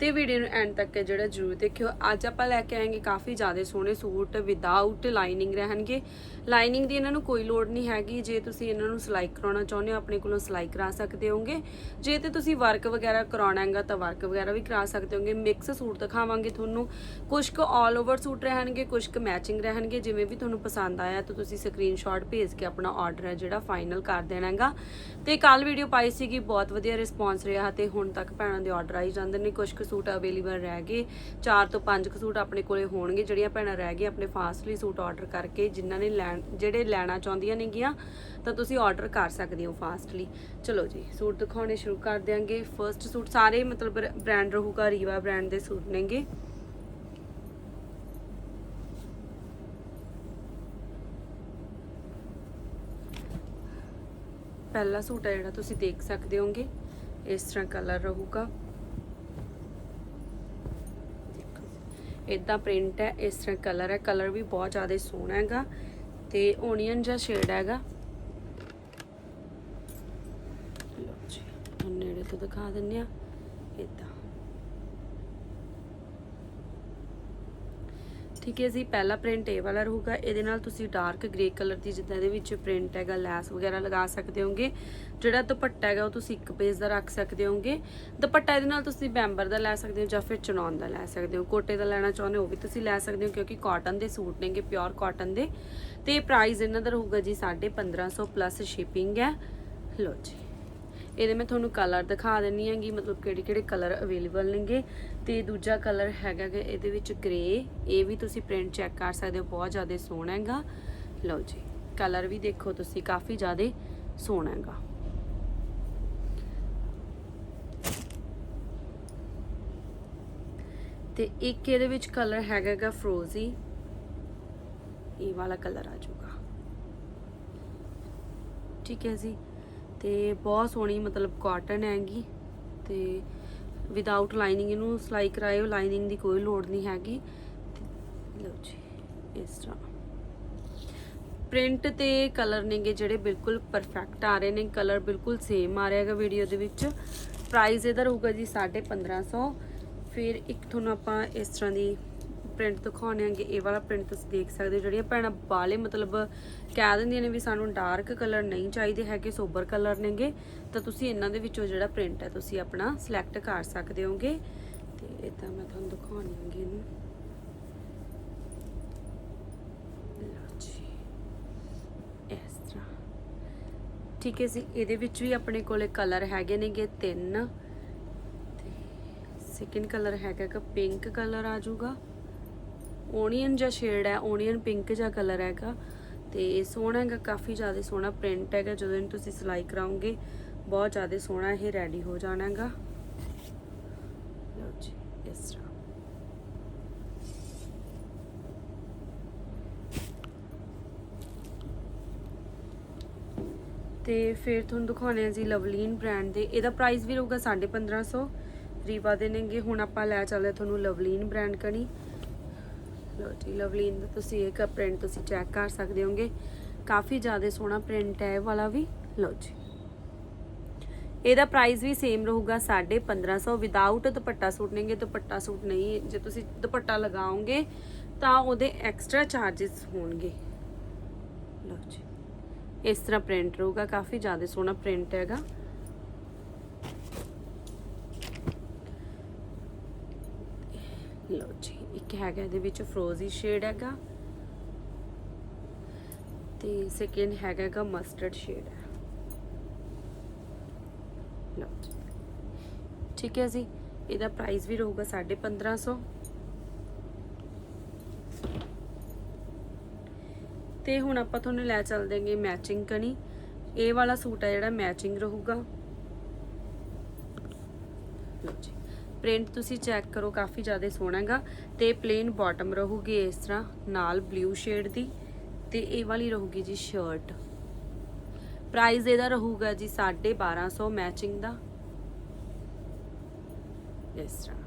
ਤੇ ਵੀਡੀਓ ਨੂੰ ਐਂਡ ਤੱਕ ਜਿਹੜਾ ਜਰੂਰ ਦੇਖਿਓ। ਅੱਜ ਆਪਾਂ ਲੈ ਕੇ ਆਏਗੇ ਕਾਫੀ ਜ਼ਿਆਦਾ ਸੋਹਣੇ ਸੂਟ ਵਿਦਆਊਟ ਲਾਈਨਿੰਗ ਰਹਿਣਗੇ। ਲਾਈਨਿੰਗ ਦੀ ਇਹਨਾਂ ਨੂੰ ਕੋਈ ਲੋੜ ਨਹੀਂ ਹੈਗੀ। ਜੇ ਤੁਸੀਂ ਇਹਨਾਂ ਨੂੰ ਸਿਲਾਈ ਕਰਾਉਣਾ ਚਾਹੁੰਦੇ ਹੋ, ਆਪਣੇ ਕੋਲੋਂ ਸਿਲਾਈ ਕਰਾ ਸਕਦੇ ਹੋਗੇ ਜੇ ਤੇ ਤੁਸੀਂ ਵਰਕ ਵਗੈਰਾ ਕਰਾਉਣਾ ਹੈਗਾ ਤਾਂ ਵਰਕ ਵਗੈਰਾ ਵੀ ਕਰਾ ਸਕਦੇ ਹੋਗੇ ਮਿਕਸ ਸੂਟ ਦਿਖਾਵਾਂਗੇ ਤੁਹਾਨੂੰ। ਕੁਝ ਕੁ ਆਲ ਓਵਰ ਸੂਟ ਰਹਿਣਗੇ ਕੁਝ ਕੁ ਮੈਚਿੰਗ ਰਹਿਣਗੇ। ਜਿਵੇਂ ਵੀ ਤੁਹਾਨੂੰ ਪਸੰਦ ਆਇਆ ਤਾਂ ਤੁਸੀਂ ਸਕਰੀਨਸ਼ਾਟ ਭੇਜ ਕੇ ਆਪਣਾ ਆਰਡਰ ਹੈ ਜਿਹੜਾ ਫਾਈਨਲ ਕਰ ਦੇਣਾ ਹੈਗਾ। ਤੇ ਕੱਲ ਵੀਡੀਓ ਪਾਈ ਸੀਗੀ, ਬਹੁਤ ਵਧੀਆ ਰਿਸਪੌਂਸ ਰਿਹਾ ਤੇ ਹੁਣ ਤੱਕ ਭੈਣਾਂ ਦੇ ਆਰਡਰ ਆਈ ਜਾਂਦੇ ਨੇ। ਕੁਝ ਕੁ ਸੂਟ ਅਵੇਲੇਬਲ ਰਹਿ ਗਏ। 4 ਤੋਂ 5 ਕੁ ਸੂਟ ਆਪਣੇ ਕੋਲੇ ਹੋਣਗੇ, ਜਿਹੜੀਆਂ ਭੈਣਾਂ ਰਹਿ ਗਈਆਂ ਆਪਣੇ ਫਾਸਟਲੀ ਸੂਟ ਆਰਡਰ ਕਰਕੇ, ਜਿਨ੍ਹਾਂ ਨੇ ਲੈਣ, ਜਿਹੜੇ ਲੈਣਾ ਚਾਹੁੰਦੀਆਂ ਨੇਗੀਆਂ ਤਾਂ ਤੁਸੀਂ ਆਰਡਰ ਕਰ ਸਕਦੇ ਹੋ ਫਾਸਟਲੀ ਚਲੋ ਜੀ, ਸੂਟ ਦਿਖਾਉਣੇ ਸ਼ੁਰੂ ਕਰ ਦਿਆਂਗੇ। ਫਰਸਟ ਸੂਟ ਸਾਰੇ ਮਤਲਬ ਬ੍ਰਾਂਡ ਰਹੂਗਾ ਰੀਵਾ ਬ੍ਰਾਂਡ ਦੇ ਸੂਟ ਨੇਗੇ। ਪਹਿਲਾ ਸੂਟ ਹੈ ਜਿਹੜਾ ਤੁਸੀਂ ਦੇਖ ਸਕਦੇ ਹੋਗੇ, ਇਸ ਤਰ੍ਹਾਂ ਕਲਰ ਰਹੂਗਾ। ਇਦਾਂ ਪ੍ਰਿੰਟ ਹੈ, ਇਸ ਤਰ੍ਹਾਂ ਕਲਰ ਹੈ। ਕਲਰ ਵੀ ਬਹੁਤ ਜ਼ਿਆਦਾ ਸੋਹਣਾ ਹੈਗਾ ਤੇ ਓਨੀਅਨ ਜਿਹਾ ਸ਼ੇਡ ਹੈਗਾ। ਨੇੜੇ ਤੋਂ ਦਿਖਾ ਦਿੰਨੇ ਆ ਇਦਾਂ ਠੀਕ ਹੈ ਜੀ ਪਹਿਲਾ ਪ੍ਰਿੰਟ ਇਹ ਵਾਲਾ ਰਹੂਗਾ, ਇਹਦੇ ਨਾਲ ਤੁਸੀਂ ਡਾਰਕ ਗ੍ਰੇ ਕਲਰ ਦੀ ਜਿੱਦਾਂ ਇਹਦੇ ਵਿੱਚ ਪ੍ਰਿੰਟ ਹੈਗਾ, ਲੈਸ ਵਗੈਰਾ ਲਗਾ ਸਕਦੇ ਹੋਗੇ। ਜਿਹੜਾ ਦੁਪੱਟਾ ਹੈਗਾ ਉਹ ਤੁਸੀਂ ਇੱਕ ਪੇਜ ਦਾ ਰੱਖ ਸਕਦੇ ਹੋਗੇ। ਦੁਪੱਟਾ ਇਹਦੇ ਨਾਲ ਤੁਸੀਂ ਬੈਂਬਰ ਦਾ ਲੈ ਸਕਦੇ ਹੋ ਜਾਂ ਫਿਰ ਚਨੌਨ ਦਾ ਲੈ ਸਕਦੇ ਹੋ। ਕੋਟੇ ਦਾ ਲੈਣਾ ਚਾਹੁੰਦੇ ਹੋ, ਉਹ ਵੀ ਤੁਸੀਂ ਲੈ ਸਕਦੇ ਹੋ, ਕਿਉਂਕਿ ਕਾਟਨ ਦੇ ਸੂਟ ਨੇਗੇ ਪਿਓਰ ਕਾਟਨ ਦੇ। ਤੇ ਪ੍ਰਾਈਸ ਇਹਨਾਂ ਦਾ ਰਹੂਗਾ ਜੀ 1550 ਪਲੱਸ ਸ਼ਿਪਿੰਗ ਹੈ। ਲਓ ਜੀ। ਇਹਦੇ ਮੈਂ ਤੁਹਾਨੂੰ ਕਲਰ ਦਿਖਾ ਦਿੰਨੀ ਆਂਗੀ ਮਤਲਬ ਕਿਹੜੇ ਕਿਹੜੇ ਕਲਰ ਅਵੇਲੇਬਲ ਨੇਗੇ। ਤੇ ਦੂਜਾ ਕਲਰ ਹੈਗਾ ਕਿ ਇਹਦੇ ਵਿੱਚ ਗ੍ਰੇ ਇਹ ਵੀ ਤੁਸੀਂ ਪ੍ਰਿੰਟ ਚੈੱਕ ਕਰ ਸਕਦੇ ਹੋ, ਬਹੁਤ ਜ਼ਿਆਦਾ ਸੋਹਣਾ ਹੈਗਾ। ਲਓ ਜੀ ਕਲਰ ਵੀ ਦੇਖੋ ਤੁਸੀਂ, ਕਾਫੀ ਜ਼ਿਆਦਾ ਸੋਹਣਾ ਹੈਗਾ। ਤੇ ਇੱਕ ਇਹਦੇ ਵਿੱਚ ਕਲਰ ਹੈਗਾਗਾ ਫਰੋਜ਼ੀ ਇਹ ਵਾਲਾ ਕਲਰ ਆ ਜਾਊਗਾ। ਠੀਕ ਹੈ ਜੀ। ਤੇ ਬਹੁਤ ਸੋਹਣੀ ਮਤਲਬ ਕਾਟਨ ਹੈਗੀ ਤੇ ਵਿਦਆਊਟ ਲਾਈਨਿੰਗ ਇਹਨੂੰ ਸਿਲਾਈ ਕਰਾਇਓ ਲਾਈਨਿੰਗ ਦੀ ਕੋਈ ਲੋੜ ਨਹੀਂ ਹੈਗੀ। ਤੇ ਲਓ ਜੀ, ਇਸ ਤਰ੍ਹਾਂ। ਪ੍ਰਿੰਟ ਤੇ ਕਲਰ ਨੇਗੇ ਜਿਹੜੇ ਬਿਲਕੁਲ ਪਰਫੈਕਟ ਆ ਰਹੇ ਨੇ ਕਲਰ ਬਿਲਕੁਲ ਸੇਮ ਆ ਰਿਹਾ ਹੈਗਾ ਵੀਡੀਓ ਦੇ ਵਿੱਚ। ਪ੍ਰਾਈਸ ਇਹਦਾ ਰਹੂਗਾ ਜੀ 1550 ਫਿਰ ਇੱਕ ਤੁਹਾਨੂੰ ਆਪਾਂ ਇਸ ਤਰ੍ਹਾਂ ਦੀ ਪ੍ਰਿੰਟ ਦਿਖਾਉਣੇ ਆਂਗੇ ਇਹ ਵਾਲਾ ਪ੍ਰਿੰਟ ਤੁਸੀਂ ਦੇਖ ਸਕਦੇ ਹੋ। ਜਿਹੜੀਆਂ ਭੈਣਾਂ ਬਾਲੇ ਮਤਲਬ ਕਹਿ ਦਿੰਦੀਆਂ ਨੇ ਵੀ ਸਾਨੂੰ ਡਾਰਕ ਕਲਰ ਨਹੀਂ ਚਾਹੀਦੇ, ਹੈਗੇ ਸੋਬਰ ਕਲਰ ਨੇਗੇ, ਤਾਂ ਤੁਸੀਂ ਇਹਨਾਂ ਦੇ ਵਿੱਚੋਂ ਜਿਹੜਾ ਪ੍ਰਿੰਟ ਹੈ ਤੁਸੀਂ ਆਪਣਾ ਸਿਲੈਕਟ ਕਰ ਸਕਦੇ ਹੋਗੇ। ਤੇ ਇਦਾਂ ਮੈਂ ਤੁਹਾਨੂੰ ਦਿਖਾਉਣੀ ਆਂਗੀ ਇਹਨੂੰ ਇਸ ਤਰ੍ਹਾਂ। ਠੀਕ ਹੈ ਜੀ, ਇਹਦੇ ਵਿੱਚ ਵੀ ਆਪਣੇ ਕੋਲੇ ਕਲਰ ਹੈਗੇ ਨੇਗੇ ਤਿੰਨ। ਤੇ ਸੈਕਿੰਡ ਕਲਰ ਹੈਗਾ ਕਿ ਪਿੰਕ ਕਲਰ ਆ ਜਾਊਗਾ। ਓਨੀਅਨ ਜਿਹਾ ਸ਼ੇਡ ਹੈ ਓਨੀਅਨ ਪਿੰਕ ਜਿਹਾ ਕਲਰ ਹੈਗਾ ਤੇ ਸੋਹਣਾ ਹੈਗਾ, ਕਾਫੀ ਜ਼ਿਆਦਾ ਸੋਹਣਾ ਪ੍ਰਿੰਟ ਹੈਗਾ, ਜਦੋਂ ਤੁਸੀਂ ਸਿਲਾਈ ਕਰਾਉਂਗੇ ਬਹੁਤ ਜ਼ਿਆਦਾ ਸੋਹਣਾ ਇਹ ਰੈਡੀ ਹੋ ਜਾਣਾ ਹੈਗਾ। ਲਓ ਜੀ, ਇਸ ਤਰ੍ਹਾਂ। ਤੇ ਫਿਰ ਤੁਹਾਨੂੰ ਦਿਖਾਉਣੇ ਆ ਜੀ ਲਵਲੀਨ ਬ੍ਰਾਂਡ ਦੇ, ਇਹਦਾ ਪ੍ਰਾਈਸ ਵੀ ਰਹੂਗਾ 1550 ਰੀਵਾ ਦੇ ਨੇਗੇ, ਹੁਣ ਆਪਾਂ ਲੈ ਚੱਲਦੇ ਤੁਹਾਨੂੰ ਲਵਲੀਨ ਬ੍ਰਾਂਡ ਕਣੀ। ਲਓ ਜੀ ਲਵਲੀਨ ਦਾ ਤੁਸੀਂ ਇਹ ਪ੍ਰਿੰਟ ਤੁਸੀਂ ਚੈੱਕ ਕਰ ਸਕਦੇ ਹੋਗੇ। ਕਾਫੀ ਜ਼ਿਆਦਾ ਸੋਹਣਾ ਪ੍ਰਿੰਟ ਹੈ ਇਹ ਵਾਲਾ ਵੀ। ਲਓ ਜੀ। ਇਹਦਾ ਪ੍ਰਾਈਸ ਵੀ ਸੇਮ ਰਹੂਗਾ 1550 ਵਿਦਆਊਟ ਦੁਪੱਟਾ ਸੂਟ ਨੇਗੇ, ਦੁਪੱਟਾ ਸੂਟ ਨਹੀਂ। ਜੇ ਤੁਸੀਂ ਦੁਪੱਟਾ ਲਗਾਓਗੇ, ਤਾਂ ਉਹਦੇ ਐਕਸਟਰਾ ਚਾਰजेस ਹੋਣਗੇ। ਲਓ ਜੀ। ਇਸ ਤਰ੍ਹਾਂ ਪ੍ਰਿੰਟ ਰਹੂਗਾ। ਕਾਫੀ ਜ਼ਿਆਦਾ ਸੋਹਣਾ ਪ੍ਰਿੰਟ ਹੈਗਾ ਲਓ ਜੀ ਇੱਕ ਹੈਗਾ ਇਹਦੇ ਵਿੱਚ ਫਰੋਜ਼ੀ ਸ਼ੇਡ ਹੈਗਾ। ਤੇ ਸੈਕਿੰਡ ਹੈਗਾਗਾ ਮਸਟਰਡ ਸ਼ੇਡ ਲਓ ਠੀਕ ਹੈ ਜੀ। ਇਹਦਾ ਪ੍ਰਾਈਸ ਵੀ ਰਹੂਗਾ 1550 ਤੇ ਹੁਣ ਆਪਾਂ ਤੁਹਾਨੂੰ ਲੈ ਚੱਲਦੇ ਹਾਂ ਮੈਚਿੰਗ ਕਣੀ। ਇਹ ਵਾਲਾ ਸੂਟ ਹੈ ਜਿਹੜਾ ਮੈਚਿੰਗ ਰਹੂਗਾ ਲਓ ਜੀ ਪ੍ਰਿੰਟ ਤੁਸੀਂ ਚੈੱਕ ਕਰੋ, ਕਾਫੀ ਜ਼ਿਆਦਾ ਸੋਹਣਾ ਹੈਗਾ ਤੇ ਪਲੇਨ ਬਾਟਮ ਰਹੂਗੀ ਇਸ ਤਰ੍ਹਾਂ, ਨਾਲ ਬਲੂ ਸ਼ੇਡ ਦੀ ਤੇ ਇਹ ਵਾਲੀ ਰਹੂਗੀ ਜੀ ਸ਼ਰਟ ਪ੍ਰਾਈਸ ਇਹਦਾ ਰਹੂਗਾ ਜੀ 1250 ਮੈਚਿੰਗ ਦਾ। ਇਸ ਤਰ੍ਹਾਂ।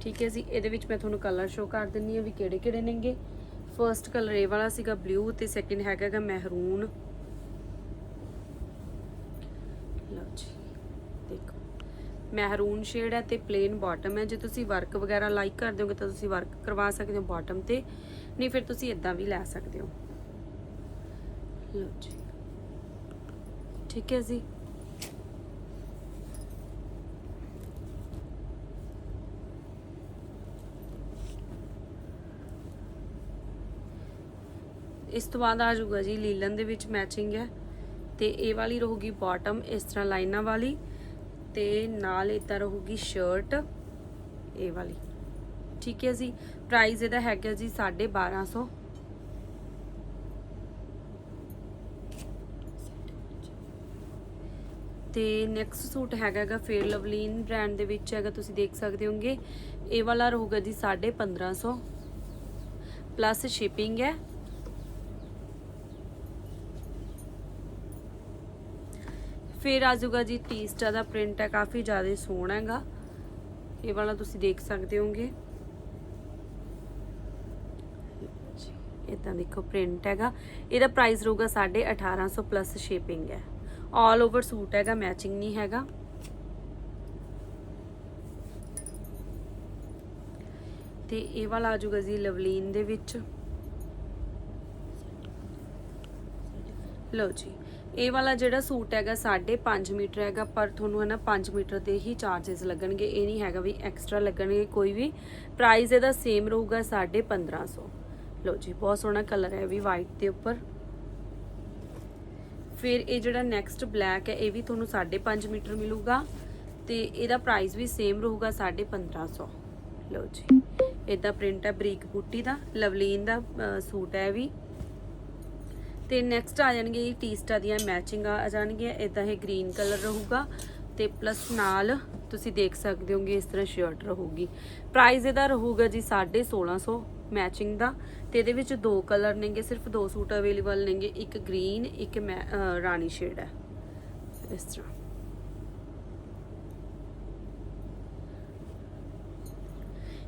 ਠੀਕ ਹੈ ਜੀ, ਇਹਦੇ ਵਿੱਚ ਮੈਂ ਤੁਹਾਨੂੰ ਕਲਰ ਸ਼ੋ ਕਰ ਦਿੰਨੀ ਆ ਵੀ ਕਿਹੜੇ ਕਿਹੜੇ ਨੇਗੇ। ਫਰਸਟ ਕਲਰ ਇਹ ਵਾਲਾ ਸੀਗਾ ਬਲੂ ਤੇ ਸੈਕਿੰਡ ਹੈਗਾਗਾ ਮਹਿਰੂਨ ਲਓ ਜੀ, ਦੇਖੋ। ਮਹਿਰੂਨ ਸ਼ੇਡ ਹੈ ਤੇ ਪਲੇਨ ਬਾਟਮ ਹੈ। ਜੇ ਤੁਸੀਂ ਵਰਕ ਵਗੈਰਾ ਲਾਈਕ ਕਰਦੇ ਹੋਗੇ ਤਾਂ ਤੁਸੀਂ ਵਰਕ ਕਰਵਾ ਸਕਦੇ ਹੋ ਬਾਟਮ ਤੇ। ਨਹੀਂ, ਫਿਰ ਤੁਸੀਂ ਇਦਾਂ ਵੀ ਲੈ ਸਕਦੇ ਹੋ। ਲਓ ਜੀ। ਠੀਕ ਹੈ ਜੀ। ਇਸ ਤੋਂ ਬਾਅਦ ਆ ਜਾਊਗਾ ਜੀ ਲੀਲਨ ਦੇ ਵਿੱਚ ਮੈਚਿੰਗ ਹੈ। ਤੇ ਇਹ ਵਾਲੀ ਰਹੂਗੀ ਬਾਟਮ ਇਸ ਤਰ੍ਹਾਂ ਲਾਈਨਾਂ ਵਾਲੀ। ਤੇ ਨਾਲ ਇਦਾਂ ਰਹੂਗੀ ਸ਼ਰਟ ਇਹ ਵਾਲੀ। ਠੀਕ ਹੈ ਜੀ? ਪ੍ਰਾਈਸ ਇਹਦਾ ਹੈਗਾ ਜੀ 1250 ਤੇ ਨੈਕਸਟ ਸੂਟ ਹੈਗਾਗਾ ਫੇਰ ਲਵਲੀਨ ਬ੍ਰਾਂਡ ਦੇ ਵਿੱਚ ਹੈਗਾ, ਤੁਸੀਂ ਦੇਖ ਸਕਦੇ ਹੋਗੇ। ਇਹ ਵਾਲਾ ਰਹੂਗਾ ਜੀ 1550 ਪਲੱਸ ਸ਼ਿਪਿੰਗ ਹੈ। ਫਿਰ ਆ ਜਾਊਗਾ ਜੀ ਟੀਸਟਾ ਦਾ ਪ੍ਰਿੰਟ ਹੈ, ਕਾਫੀ ਜ਼ਿਆਦਾ ਸੋਹਣਾ ਹੈਗਾ। ਇਹ ਵਾਲਾ ਤੁਸੀਂ ਦੇਖ ਸਕਦੇ ਹੋਗੇ ਇਦਾਂ ਦੇਖੋ ਪ੍ਰਿੰਟ ਹੈਗਾ। ਇਹਦਾ ਪ੍ਰਾਈਸ ਰਹੂਗਾ 1850 ਪਲੱਸ ਸ਼ੇਪਿੰਗ ਹੈ। ਆਲ ਓਵਰ ਸੂਟ ਹੈਗਾ ਮੈਚਿੰਗ ਨਹੀਂ ਹੈਗਾ। ਤੇ ਇਹ ਵਾਲਾ ਆ ਜਾਊਗਾ ਜੀ, ਲਵਲੀਨ ਦੇ ਵਿੱਚ। ਲਓ ਜੀ ਇਹ ਵਾਲਾ ਜਿਹੜਾ ਸੂਟ ਹੈਗਾ 5.5 ਮੀਟਰ ਹੈਗਾ, ਪਰ ਤੁਹਾਨੂੰ ਹੈ ਨਾ 5 ਮੀਟਰ 'ਤੇ ਹੀ ਚਾਰजेस ਲੱਗਣਗੇ। ਇਹ ਨਹੀਂ ਹੈਗਾ ਵੀ ਐਕਸਟਰਾ ਲੱਗਣਗੇ ਕੋਈ ਵੀ। ਪ੍ਰਾਈਸ ਇਹਦਾ ਸੇਮ ਰਹੂਗਾ 1550 ਲਓ ਜੀ, ਬਹੁਤ ਸੋਹਣਾ ਕਲਰ ਹੈ ਵੀ ਵਾਈਟ ਦੇ ਉੱਪਰ। ਫਿਰ ਇਹ ਜਿਹੜਾ ਨੈਕਸਟ ਬਲੈਕ ਹੈ, ਇਹ ਵੀ ਤੁਹਾਨੂੰ 5.5 ਮੀਟਰ ਮਿਲੂਗਾ ਤੇ ਇਹਦਾ ਪ੍ਰਾਈਸ ਵੀ ਸੇਮ ਰਹੂਗਾ 1550 ਲਓ ਜੀ, ਇਹਦਾ ਪ੍ਰਿੰਟ ਹੈ ਬਰੀਕ ਬੂਟੀ ਦਾ, ਲਵਲੀਨ ਦਾ ਸੂਟ ਹੈ ਇਹ ਵੀ। ਤੇ ਨੈਕਸਟ ਆ ਜਾਣਗੇ ਇਹ ਟੀਸਟਾ ਦੀਆਂ ਮੈਚਿੰਗ ਆ ਜਾਣਗੀਆਂ ਇਦਾਂ ਇਹ ਗ੍ਰੀਨ ਕਲਰ ਰਹੂਗਾ ਤੇ ਪਲੱਸ ਨਾਲ ਤੁਸੀਂ ਦੇਖ ਸਕਦੇ ਹੋਗੇ ਇਸ ਤਰ੍ਹਾਂ ਸ਼ਰਟ ਰਹੂਗੀ। ਪ੍ਰਾਈਸ ਇਹਦਾ ਰਹੂਗਾ ਜੀ 1650 ਮੈਚਿੰਗ ਦਾ ਤੇ ਇਹਦੇ ਵਿੱਚ ਦੋ ਕਲਰ ਨੇਗੇ, ਸਿਰਫ ਦੋ ਸੂਟ ਅਵੇਲੇਬਲ ਨੇਗੇ, ਇੱਕ ਗ੍ਰੀਨ ਇੱਕ ਮੈ- ਰਾਣੀ ਸ਼ੇਡ ਹੈ। ਇਸ ਤਰ੍ਹਾਂ।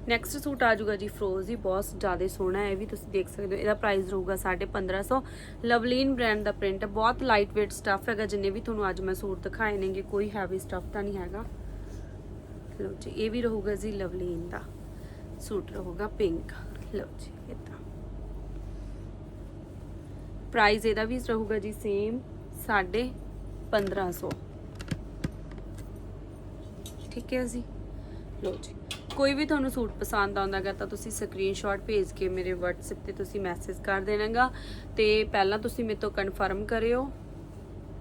ਨੈਕਸਟ ਸੂਟ ਆ ਜਾਊਗਾ ਜੀ ਫਰੋਜ਼ੀ ਬਹੁਤ ਜ਼ਿਆਦਾ ਸੋਹਣਾ ਹੈ, ਇਹ ਵੀ ਤੁਸੀਂ ਦੇਖ ਸਕਦੇ ਹੋ। ਇਹਦਾ ਪ੍ਰਾਈਸ ਰਹੂਗਾ 1550 ਲਵਲੀਨ ਬ੍ਰਾਂਡ ਦਾ ਪ੍ਰਿੰਟ ਹੈ, ਬਹੁਤ ਲਾਈਟ weight ਸਟੱਫ ਹੈਗਾ, ਜਿੰਨੇ ਵੀ ਤੁਹਾਨੂੰ ਅੱਜ ਮੈਂ ਸੂਟ ਦਿਖਾਏ ਨੇਗੇ, ਕੋਈ ਹੈਵੀ ਸਟੱਫ ਤਾਂ ਨਹੀਂ ਹੈਗਾ। ਲਓ ਜੀ, ਇਹ ਵੀ ਰਹੂਗਾ ਜੀ ਲਵਲੀਨ ਦਾ। ਸੂਟ ਰਹੂਗਾ ਪਿੰਕ ਲਓ ਜੀ ਇਦਾਂ ਪ੍ਰਾਈਸ ਇਹਦਾ ਵੀ ਰਹੂਗਾ ਜੀ ਸੇਮ 1550 ਠੀਕ ਹੈ ਜੀ? ਲਓ ਜੀ। ਕੋਈ ਵੀ ਤੁਹਾਨੂੰ ਸੂਟ ਪਸੰਦ ਆਉਂਦਾਗਾ ਤਾਂ ਤੁਸੀਂ ਸਕਰੀਨਸ਼ਾਟ ਭੇਜ ਕੇ ਮੇਰੇ WhatsApp ਤੇ ਤੁਸੀਂ ਮੈਸੇਜ ਕਰ ਦੇਣਾਗਾ ਤੇ ਪਹਿਲਾਂ ਤੁਸੀਂ ਮੇਰੇ ਤੋਂ ਕਨਫਰਮ ਕਰਿਓ।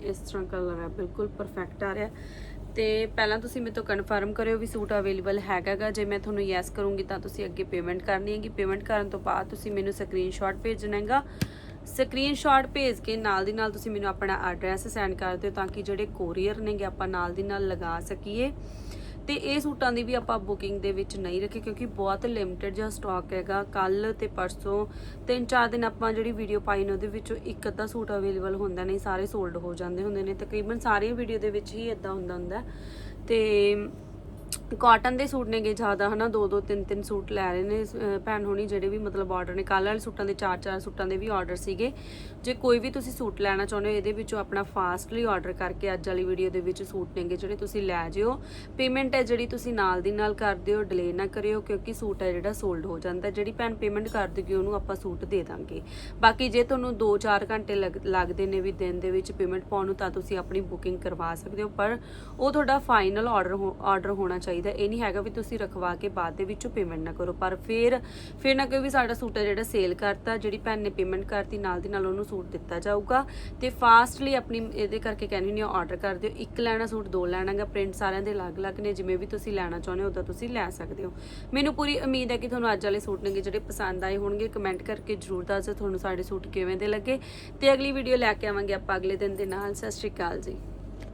ਇਸ ਤਰ੍ਹਾਂ ਕਲਰ ਹੈ ਬਿਲਕੁਲ ਪਰਫੈਕਟ ਆ ਰਿਹਾ। ਤੇ ਪਹਿਲਾਂ ਤੁਸੀਂ ਮੇਰੇ ਤੋਂ ਕਨਫਰਮ ਕਰਿਓ ਵੀ ਸੂਟ ਅਵੇਲੇਬਲ ਹੈਗਾਗਾ। ਜੇ ਮੈਂ ਤੁਹਾਨੂੰ ਯੈਸ ਕਰੂੰਗੀ ਤਾਂ ਤੁਸੀਂ ਅੱਗੇ ਪੇਮੈਂਟ ਕਰਨੀ ਹੈਗੀ। ਪੇਮੈਂਟ ਕਰਨ ਤੋਂ ਬਾਅਦ ਤੁਸੀਂ ਮੈਨੂੰ ਸਕਰੀਨਸ਼ਾਟ ਭੇਜਣਾ ਹੈਗਾ ਸਕਰੀਨਸ਼ਾਟ ਭੇਜ ਕੇ ਨਾਲ ਦੀ ਨਾਲ ਤੁਸੀਂ ਮੈਨੂੰ ਆਪਣਾ ਐਡਰੈਸ ਸੈਂਡ ਕਰ ਦਿਓ ਤਾਂ ਕਿ ਜਿਹੜੇ ਕੋਰੀਅਰ ਨੇਗੇ ਆਪਾਂ ਨਾਲ ਦੀ ਨਾਲ ਲਗਾ ਸਕੀਏ। ਤੇ ਇਹ ਸੂਟਾਂ ਦੀ ਵੀ ਆਪਾਂ ਬੁਕਿੰਗ ਦੇ ਵਿੱਚ ਨਹੀਂ ਰੱਖੀ ਕਿਉਂਕਿ ਬਹੁਤ ਲਿਮਟਿਡ ਜਿਹਾ ਸਟਾਕ ਹੈਗਾ। ਕੱਲ ਤੇ ਪਰਸੋਂ ਤਿੰਨ ਚਾਰ ਦਿਨ ਆਪਾਂ ਜਿਹੜੀ ਵੀਡੀਓ ਪਾਈ ਨੇ ਉਹਦੇ ਵਿੱਚੋਂ ਇੱਕ ਅੱਧਾ ਸੂਟ ਅਵੇਲੇਬਲ ਹੁੰਦਾ ਨਹੀਂ, ਸਾਰੇ ਸੋਲਡ ਹੋ ਜਾਂਦੇ ਹੁੰਦੇ ਨੇ। ਤਕਰੀਬਨ ਸਾਰੀਆਂ ਵੀਡੀਓ ਦੇ ਵਿੱਚ ਹੀ ਇਦਾਂ ਹੁੰਦਾ ਹੁੰਦਾ। ਤੇ ਕਾਟਨ ਦੇ ਸੂਟ ਨੇਗੇ ਜ਼ਿਆਦਾ, ਹਨਾ, ਦੋ ਦੋ, ਤਿੰਨ ਤਿੰਨ ਸੂਟ ਲੈ ਰਹੇ ਨੇ ਭੈਣ ਹੋਣੀ ਜਿਹੜੇ ਵੀ ਮਤਲਬ ਆਰਡਰ ਨੇ, ਕੱਲ੍ਹ ਵਾਲੇ ਸੂਟਾਂ ਦੇ ਚਾਰ ਚਾਰ ਸੂਟਾਂ ਦੇ ਵੀ ਆਰਡਰ ਸੀਗੇ। ਜੇ ਕੋਈ ਵੀ ਤੁਸੀਂ ਸੂਟ ਲੈਣਾ ਚਾਹੁੰਦੇ ਹੋ, ਇਹਦੇ ਵਿੱਚੋਂ ਆਪਣਾ ਫਾਸਟਲੀ ਆਰਡਰ ਕਰਕੇ ਅੱਜ ਵਾਲੀ ਵੀਡੀਓ ਦੇ ਵਿੱਚ ਸੂਟ ਨੇਗੇ ਜਿਹੜੇ ਤੁਸੀਂ ਲੈ ਜਿਓ। ਪੇਮੈਂਟ ਹੈ ਜਿਹੜੀ ਤੁਸੀਂ ਨਾਲ ਦੀ ਨਾਲ ਕਰ ਦਿਓ ਡਿਲੇ ਨਾ ਕਰਿਓ, ਕਿਉਂਕਿ ਸੂਟ ਹੈ ਜਿਹੜਾ ਸੋਲਡ ਹੋ ਜਾਂਦਾ। ਜਿਹੜੀ ਭੈਣ ਪੇਮੈਂਟ ਕਰ ਦੇਗੀ, ਉਹਨੂੰ ਆਪਾਂ ਸੂਟ ਦੇ ਦਾਂਗੇ। ਬਾਕੀ ਜੇ ਤੁਹਾਨੂੰ 2-4 ਘੰਟੇ ਲੱਗ- ਲੱਗਦੇ ਨੇ ਵੀ ਦਿਨ ਦੇ ਵਿੱਚ ਪੇਮੈਂਟ ਪਾਉਣ ਨੂੰ, ਤਾਂ ਤੁਸੀਂ ਆਪਣੀ ਬੁਕਿੰਗ ਕਰਵਾ ਸਕਦੇ ਹੋ, ਪਰ ਉਹ ਤੁਹਾਡਾ ਫਾਈਨਲ ਆਰਡਰ ਆਰਡਰ ਹੋਣਾ ਚਾਹੀਦਾ ਇਹ ਨਹੀਂ ਹੈਗਾ ਵੀ ਤੁਸੀਂ ਰਖਵਾ ਕੇ ਬਾਅਦ ਦੇ ਵਿੱਚੋਂ ਪੇਮੈਂਟ ਨਾ ਕਰੋ। ਪਰ ਫਿਰ ਫਿਰ ਨਾ ਕੋਈ ਵੀ ਸਾਡਾ ਸੂਟ ਹੈ ਜਿਹੜਾ ਸੇਲ ਕਰਤਾ, ਜਿਹੜੀ ਭੈਣ ਨੇ ਪੇਮੈਂਟ ਕਰਤੀ, ਨਾਲ ਦੀ ਨਾਲ ਉਹਨੂੰ ਸੂਟ ਦਿੱਤਾ ਜਾਊਗਾ। ਤੇ ਫਾਸਟਲੀ ਆਪਣੀ, ਇਹਦੇ ਕਰਕੇ ਕਹਿੰਦੀ ਨਹੀਂ ਆਰਡਰ ਕਰ ਦਿਓ। ਇੱਕ ਲੈਣਾ ਸੂਟ, ਦੋ ਲੈਣਾਗਾ ਪ੍ਰਿੰਟ ਸਾਰਿਆਂ ਦੇ ਅਲੱਗ-ਅਲੱਗ ਨੇ। ਜਿਵੇਂ ਵੀ ਤੁਸੀਂ ਲੈਣਾ ਚਾਹੁੰਦੇ ਹੋ ਉਦਾਂ ਤੁਸੀਂ ਲੈ ਸਕਦੇ ਹੋ। ਮੈਨੂੰ ਪੂਰੀ ਉਮੀਦ ਹੈ ਕਿ ਤੁਹਾਨੂੰ ਅੱਜ ਵਾਲੇ ਸੂਟ ਨੇਗੇ ਜਿਹੜੇ ਪਸੰਦ ਆਏ ਹੋਣਗੇ ਕਮੈਂਟ ਕਰਕੇ ਜਰੂਰ ਦੱਸੋ ਤੁਹਾਨੂੰ ਸਾਡੇ ਸੂਟ ਕਿਵੇਂ ਦੇ ਲੱਗੇ। ਤੇ ਅਗਲੀ ਵੀਡੀਓ ਲੈ ਕੇ ਆਵਾਂਗੇ ਆਪਾਂ ਅਗਲੇ ਦਿਨ ਦੇ ਨਾਲ। ਸਤਿ ਸ਼੍ਰੀ ਅਕਾਲ ਜੀ।